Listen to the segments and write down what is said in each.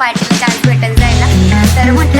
पार्टीला चान्स भेटत जायला. तर म्हटलं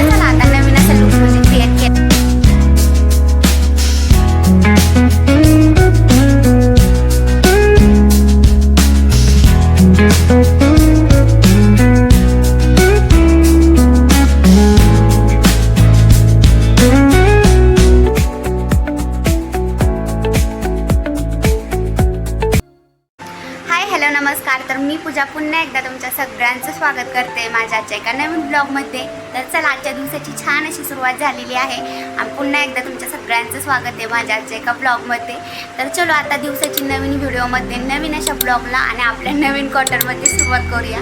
स्वागत करते माझ्या आजच्या एका नवीन ब्लॉगमध्ये तर चला आजच्या दिवसाची छान अशी सुरुवात झालेली आहे. आणि पुन्हा एकदा तुमच्या सगळ्यांचं स्वागत आहे माझ्या आजच्या एका ब्लॉगमध्ये तर चलो आता दिवसाची नवीन व्हिडिओमध्ये नवीन अशा ब्लॉगला आणि आपल्या नवीन क्वार्टरमध्ये सुरुवात करूया.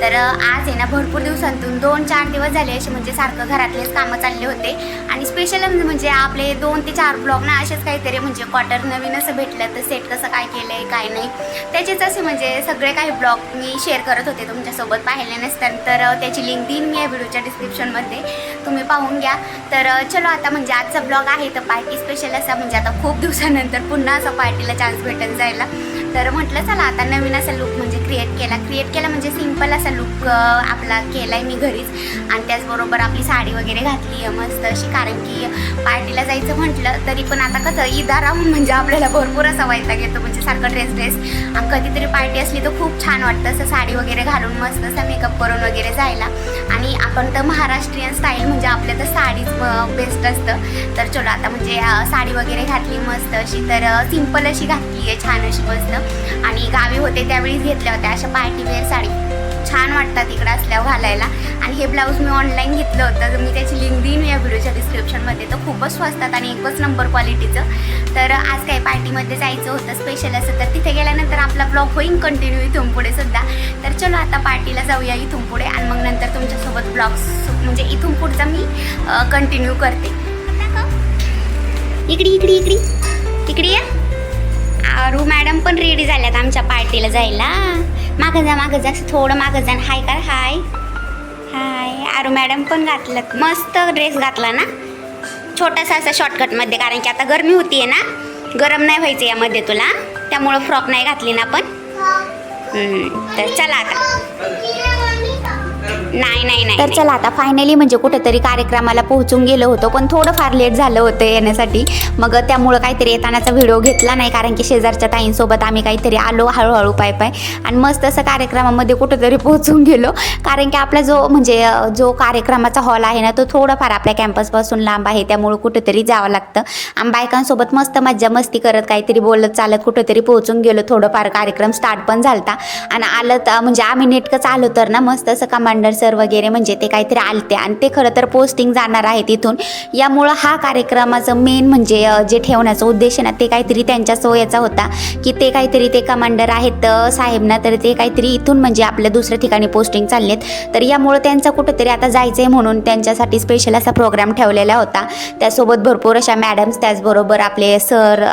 तर आज आहे ना भरपूर दिवसांतून दोन चार दिवस झाले असे म्हणजे सारखं घरातलेच कामं चालले होते. आणि स्पेशल म्हणजे आपले दोन ते चार ब्लॉग ना असेच काहीतरी म्हणजे क्वार्टर नवीन असं भेटलं तर सेट कसं काय केलं आहे काय नाही. त्याचेच असे म्हणजे सगळे काही ब्लॉग मी शेअर करत होते तुमच्यासोबत पाहिले नसतात तर त्याची लिंक देईन मी या व्हिडिओच्या डिस्क्रिप्शनमध्ये तुम्ही पाहून घ्या. तर चलो आता म्हणजे आजचा ब्लॉग आहे तर पार्टी स्पेशल असा म्हणजे आता खूप दिवसानंतर पुन्हा असं पार्टीला चान्स भेटत जायला. तर म्हटलं चला आता नवीन असा लुक म्हणजे क्रिएट केला. क्रिएट केला म्हणजे सिंपल असा लुक आपला केला आहे मी घरीच. आणि त्याचबरोबर आपली साडी वगैरे घातली आहे मस्त अशी. कारण की पार्टीला जायचं म्हटलं तरी पण आता कसं इदा राहून म्हणजे आपल्याला भरपूर असा वैताग येतो. म्हणजे सारखं ड्रेस ड्रेस आणि कधीतरी पार्टी असली तर खूप छान वाटतं असं साडी वगैरे घालून मस्त असा मेकअप करून वगैरे जायला. आणि आपण तर महाराष्ट्रीयन स्टाईल म्हणजे आपल्या तर साडीच बेस्ट असतं. तर चलो आता म्हणजे साडी वगैरे घातली मस्त अशी. तर सिंपल अशी घातली आहे छान अशी मस्त. आणि गावी होते त्यावेळीच घेतल्या होत्या अशा पार्टीवेअर साडी. छान वाटतात इकडं असल्यावर घालायला. आणि हे ब्लाऊज मी ऑनलाईन घेतलं होतं. मी त्याची लिंक देईन या व्हिडिओच्या डिस्क्रिप्शनमध्ये तर खूपच स्वस्तात आणि एकच नंबर क्वालिटीचं तर आज काही पार्टीमध्ये जायचं होतं स्पेशल असं. तर तिथे गेल्यानंतर आपला ब्लॉग होईल कंटिन्यू इथून पुढे सुद्धा. तर चलो आता पार्टीला जाऊया इथून पुढे. आणि मग नंतर तुमच्यासोबत ब्लॉग्स म्हणजे इथून पुढचा मी कंटिन्यू करते. इकडे इकडे इकडे. पण रेडी झाल्यात आमच्या पार्टीला जायला. मागं जा मागं जा असं थोडं मागं जा. हाय कर हाय हाय आरू मॅडम पण घातलं मस्त ड्रेस घातला ना. छोटासा असा शॉर्टकटमध्ये कारण की आता गरमी होती आहे ना. गरम नाही व्हायचं यामध्ये तुला. त्यामुळं फ्रॉक नाही घातली ना आपण. तर चला आता. नाही नाही नाही तर चला आता फायनली म्हणजे कुठेतरी कार्यक्रमाला पोहोचून गेलो होतो पण थोडं फार लेट झालं होतं येण्यासाठी. मग त्यामुळं काहीतरी येतानाचा व्हिडिओ घेतला नाही कारण की शेजारच्या ताईंसोबत आम्ही काहीतरी आलो हळूहळू पाय पाय. आणि मस्त असं कार्यक्रमामध्ये कुठेतरी पोहोचून गेलो. कारण की आपला जो म्हणजे जो कार्यक्रमाचा हॉल आहे ना तो थोडाफार आपल्या कॅम्पसपासून लांब आहे त्यामुळं कुठेतरी जावं लागतं. आणि बायकांसोबत मस्त मज्जा मस्ती करत काहीतरी बोलत चालत कुठेतरी पोहोचून गेलो. थोडंफार कार्यक्रम स्टार्ट पण झालता. आणि आलं तर म्हणजे आम्ही नेटकंच आलो तर ना मस्त असं कमांडर सर वगैरे म्हणजे ते काहीतरी आलते आणि ते खरं तर पोस्टिंग जाणार आहे तिथून. यामुळं हा कार्यक्रमाचं मेन म्हणजे जे ठेवण्याचा उद्देश आहे ना ते काहीतरी त्यांच्या सोयाचा होता. की ते काहीतरी ते कमांडर आहेत साहेबना साहेब ना तर ते काहीतरी इथून म्हणजे आपल्या दुसऱ्या ठिकाणी पोस्टिंग चाललेत. तर यामुळं त्यांचा कुठंतरी आता जायचं आहे म्हणून त्यांच्यासाठी स्पेशल असा प्रोग्राम ठेवलेला होता. त्यासोबत भरपूर अशा मॅडम्स त्याचबरोबर आपले सर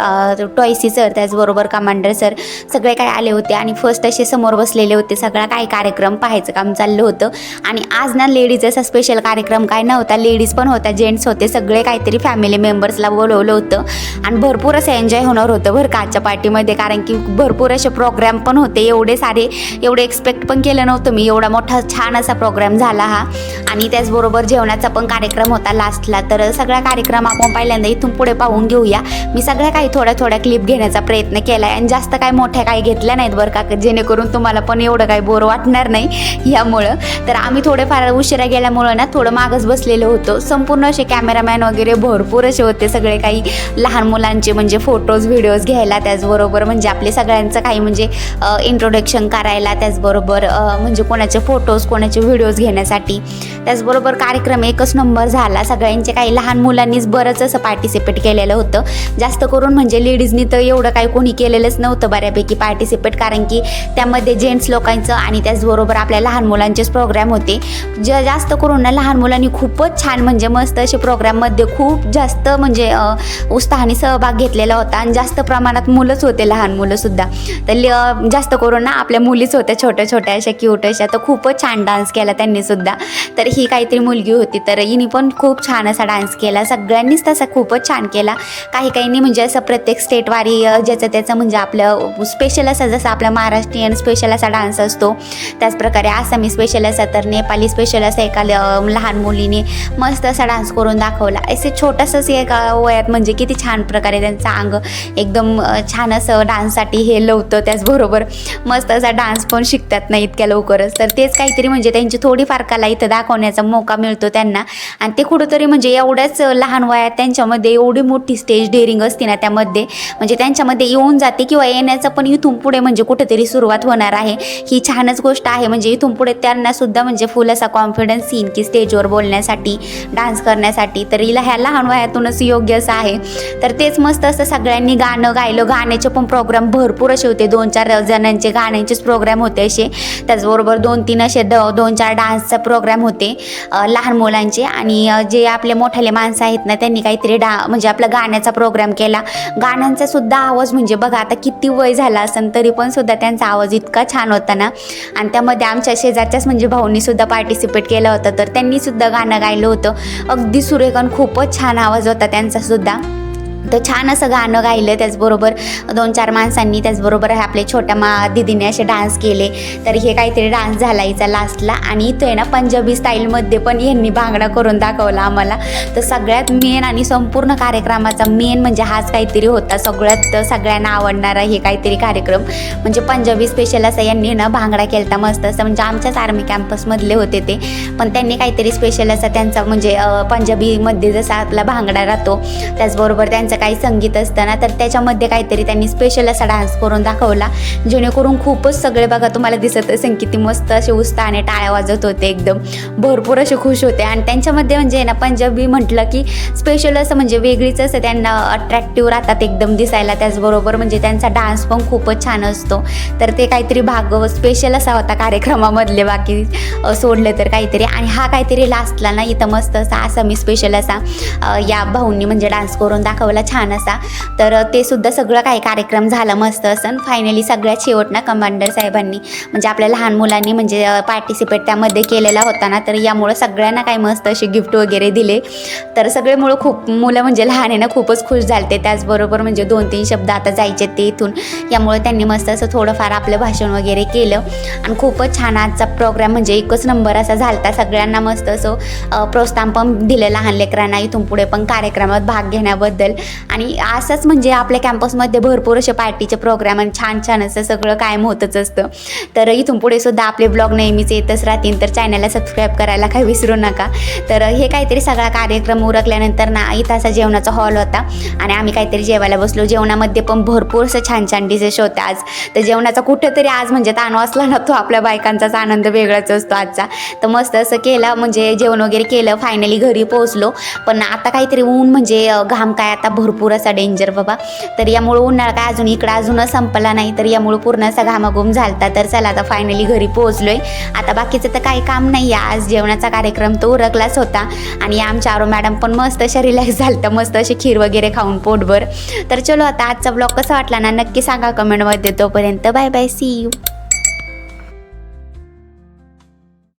टॉयसी सर त्याचबरोबर कमांडर सर सगळे काय आले होते. आणि फर्स्ट असे समोर बसलेले होते. सगळा काय कार्यक्रम पाहायचं काम चाललं होतं. आणि आज ना लेडीजचा स्पेशल कार्यक्रम काय नव्हता. लेडीज पण होत्या जेंट्स होते सगळे काहीतरी फॅमिली मेंबर्सला बोलवलं होतं. आणि भरपूर असं एन्जॉय होणार होतं बरं का आजच्या पार्टीमध्ये कारण की भरपूर असे प्रोग्राम पण होते. एवढे सारे एवढे एक्सपेक्ट पण केलं नव्हतं मी. एवढा मोठा छान असा प्रोग्राम झाला हा. आणि त्याचबरोबर जेवणाचा पण कार्यक्रम होता लास्टला तर सगळा कार्यक्रम आपण पहिल्यांदा इथून पुढे पाहून घेऊया. मी सगळ्या काही थोड्या थोड्या क्लिप घेण्याचा प्रयत्न केला आहे आणि जास्त काय मोठ्या काही घेतल्या नाहीत बरं का. जेणेकरून तुम्हाला पण एवढं काही बोर वाटणार नाही यामुळं. तर आम्ही थोडेफार उशिरा गेल्यामुळं ना थोडं मागच बसलेलो होतो. संपूर्ण असे कॅमेरामॅन वगैरे भरपूर असे होते सगळे काही लहान मुलांचे म्हणजे फोटोज व्हिडिओज घ्यायला त्याचबरोबर म्हणजे आपले सगळ्यांचं काही म्हणजे इंट्रोडक्शन करायला त्याचबरोबर म्हणजे कोणाचे फोटोज कोणाचे व्हिडिओज घेण्यासाठी. त्याचबरोबर कार्यक्रम एकच नंबर झाला. सगळ्यांचे काही लहान मुलांनीच बरंच असं पार्टिसिपेट केलेलं होतं. जास्त करून म्हणजे लेडीजनी तर एवढं काही कोणी केलेलंच नव्हतं बऱ्यापैकी पार्टिसिपेट कारण की त्यामध्ये जेंट्स लोकांचं आणि त्याचबरोबर आपल्या लहान मुलांचेच प्रोग्राम होते. होते. ज जास्त करून ना लहान मुलांनी खूपच छान म्हणजे मस्त असे प्रोग्राममध्ये खूप जास्त म्हणजे उत्साहाने सहभाग घेतलेला होता आणि जास्त प्रमाणात मुलंच होते लहान मुलंसुद्धा तर ल- जास्त करून ना आपल्या मुलीच होत्या छोट्या छोट्या अशा क्यूट अशा. तर खूपच छान डान्स केला त्यांनीसुद्धा तर ही काहीतरी मुलगी होती. तर हिने पण खूप छान असा डान्स केला. सगळ्यांनीच तसा खूपच छान केला. काही काहींनी म्हणजे असं प्रत्येक स्टेटवारी ज्याचं त्याचं म्हणजे आपलं स्पेशल असा जसं आपला महाराष्ट्रीयन स्पेशल असा डान्स असतो. त्याचप्रकारे आसामी स्पेशल असा तर नेपाली स्पेशल असं एका लहान मुलीने मस्त असा डान्स करून दाखवला. असे छोटंसंच एका वयात म्हणजे किती छान प्रकारे त्यांचं अंग एकदम छान असं डान्ससाठी हे लवतं. त्याचबरोबर मस्त असा डान्स पण शिकतात ना इतक्या लवकरच. तर तेच काहीतरी म्हणजे त्यांची थोडीफार कला इथं दाखवण्याचा मौका मिळतो त्यांना. आणि ते कुठंतरी म्हणजे एवढ्याच लहान वयात त्यांच्यामध्ये एवढी मोठी स्टेज डेअरिंग असते ना त्यामध्ये. म्हणजे त्यांच्यामध्ये येऊन जाते किंवा येण्याचं पण इथून पुढे म्हणजे कुठेतरी सुरुवात होणार आहे. ही छानच गोष्ट आहे. म्हणजे इथून पुढे त्यांना सुद्धा म्हणजे म्हणजे फुल असा कॉन्फिडन्स सीन की स्टेजवर बोलण्यासाठी डान्स करण्यासाठी. तर हिला ह्या लहान वयातूनच योग्य असं आहे. तर तेच मस्त असं सगळ्यांनी गाणं गायलं. गाण्याचे पण प्रोग्राम भरपूर असे होते. दोन चार जणांचे गाण्यांचेच प्रोग्राम होते असे. त्याचबरोबर दोन तीन असे द दोन चार डान्सचा प्रोग्राम होते लहान मुलांचे. आणि जे आपले मोठाले माणसं आहेत ना त्यांनी काहीतरी डा म्हणजे आपला गाण्याचा प्रोग्राम केला. गाण्यांचा सुद्धा आवाज म्हणजे बघा आता किती वय झाला असेल तरी पण सुद्धा त्यांचा आवाज इतका छान होता ना. आणि त्यामध्ये आमच्या शेजारच्याच म्हणजे भाऊनी सुद्धा पार्टिसिपेट केलं होतं. तर त्यांनी सुद्धा गाणं गायलं होतं. अगदी सुरेखन खूपच छान आवाज होता त्यांचा सुद्धा तर छान असं गाणं गायलं त्याचबरोबर दोन चार माणसांनी त्याचबरोबर आपले छोट्या मा दिदीने असे डान्स केले. तर हे काहीतरी डान्स झाला हिचा लास्टला आणि इथं आहे ना पंजाबी स्टाईलमध्ये पण यांनी भांगडा करून दाखवला आम्हाला. तर सगळ्यात मेन आणि संपूर्ण कार्यक्रमाचा मेन म्हणजे हाच काहीतरी होता. सगळ्यात सगळ्यांना आवडणारा हे काहीतरी कार्यक्रम. म्हणजे पंजाबी स्पेशल असं यांनी ना भांगडा केलता मस्त असं. म्हणजे आमच्याच आर्मी कॅम्पसमधले होते ते. पण त्यांनी काहीतरी स्पेशल असा त्यांचा म्हणजे पंजाबीमध्ये जसा आपला भांगडा राहतो त्याचबरोबर त्यांचा काही संगीत असतं ना तर त्याच्यामध्ये काहीतरी त्यांनी स्पेशल असा डान्स करून दाखवला. जेणेकरून खूपच सगळे बघा तुम्हाला दिसत असेल किती मस्त असे उत्साहाने टाळ्या वाजत होते एकदम. भरपूर असे खुश होते. आणि त्यांच्यामध्ये म्हणजे ना पंजाबी म्हटलं की स्पेशल असं म्हणजे वेगळीच असं त्यांना अट्रॅक्टिव्ह राहतात एकदम दिसायला. त्याचबरोबर म्हणजे त्यांचा डान्स पण खूपच छान असतो. तर ते काहीतरी भाग स्पेशल असा होता कार्यक्रमामधले बाकी सोडलं सोडले तर काहीतरी. आणि हा काहीतरी लास्टला ना इथं मस्त असा असा मी स्पेशल असा या भाऊंनी म्हणजे डान्स करून दाखवला. छान असा. तर ते सुद्धा सगळं काही कार्यक्रम झाला मस्त असं. फायनली सगळ्यात शेवट ना कमांडर साहेबांनी म्हणजे आपल्या लहान मुलांनी म्हणजे पार्टिसिपेट त्यामध्ये केलेला होता ना तर यामुळं सगळ्यांना काही मस्त असे गिफ्ट वगैरे दिले. तर सगळे मुळं खूप मुलं म्हणजे लहान आहे ना खूपच खुश झालते. त्याचबरोबर म्हणजे दोन तीन शब्द आता जायचे ते इथून. यामुळे त्यांनी मस्त असं थोडंफार आपलं भाषण वगैरे केलं. आणि खूपच छान आजचा प्रोग्राम म्हणजे एकच नंबर असा झालता. सगळ्यांना मस्त असं प्रोत्साहन पण दिलं लहान लेकरांना इथून पुढे पण कार्यक्रमात भाग घेण्याबद्दल. आणि असंच म्हणजे आपल्या कॅम्पसमध्ये भरपूर असे पार्टीचे प्रोग्राम आणि छान छान असं सगळं कायम होतच असतं. तर इथून पुढे सुद्धा आपले ब्लॉग नेहमीच येतच राहतील. तर चॅनलला सबस्क्राईब करायला काही विसरू नका. तर हे काहीतरी सगळा कार्यक्रम उरकल्यानंतर ना इथं असा जेवणाचा हॉल होता. आणि आम्ही काहीतरी जेवायला बसलो. जेवणामध्ये पण भरपूर असं छान छान डिशेस होत्या आज. तर जेवणाचा कुठेतरी आज म्हणजे ताण वाचला ना तो आपल्या बायकांचाच. आनंद वेगळाच असतो आजचा. तर मस्त असं केलं. म्हणजे जेवण वगैरे केलं. फायनली घरी पोहोचलो. पण आता काहीतरी ऊन म्हणजे घाम काय आता भरपूर असा डेंजर बाबा. तर यामुळं उन्हाळा काय अजून इकडं अजून संपला नाही तर यामुळं पूर्ण असा घामाघूम झालता. तर चला आता फायनली घरी पोहोचलोय. आता बाकीचं तर काही काम नाही आहे आज जेवणाचा कार्यक्रम तो उरकलाच होता. आणि आमच्या आरो मॅडम पण मस्त अशा रिलॅक्स झालतं मस्त अशी खीर वगैरे खाऊन पोटभर. तर चलो आता आजचा ब्लॉग कसा वाटला ना नक्की सांगा कमेंटमध्ये तोपर्यंत बाय बाय सी यू